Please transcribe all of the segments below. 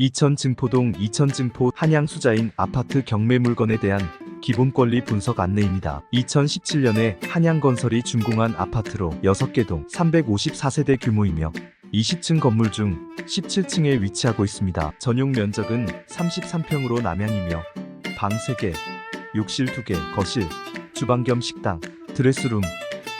이천 증포동 이천 증포 한양 수자인 아파트 경매 물건에 대한 기본 권리 분석 안내입니다. 2017년에 한양건설이 준공한 아파트로 6개 동 354세대 규모이며 20층 건물 중 17층에 위치하고 있습니다. 전용 면적은 33평으로 남향이며 방 3개, 욕실 2개, 거실, 주방 겸 식당, 드레스룸,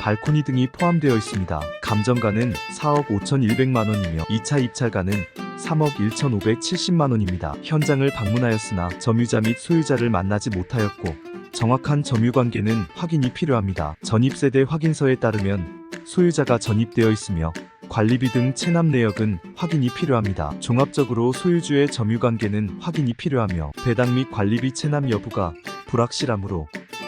발코니 등이 포함되어 있습니다. 감정가는 4억 5,100만 원이며 2차 입찰가는 3억 1,570만 원입니다. 현장을 방문하였으나 점유자 및 소유자를 만나지 못하였고 정확한 점유 관계는 확인이 필요합니다. 전입세대 확인서에 따르면 소유자가 전입되어 있으며 관리비 등 체납 내역은 확인이 필요합니다. 종합적으로 소유주의 점유 관계는 확인이 필요하며 배당 및 관리비 체납 여부가 불확실하므로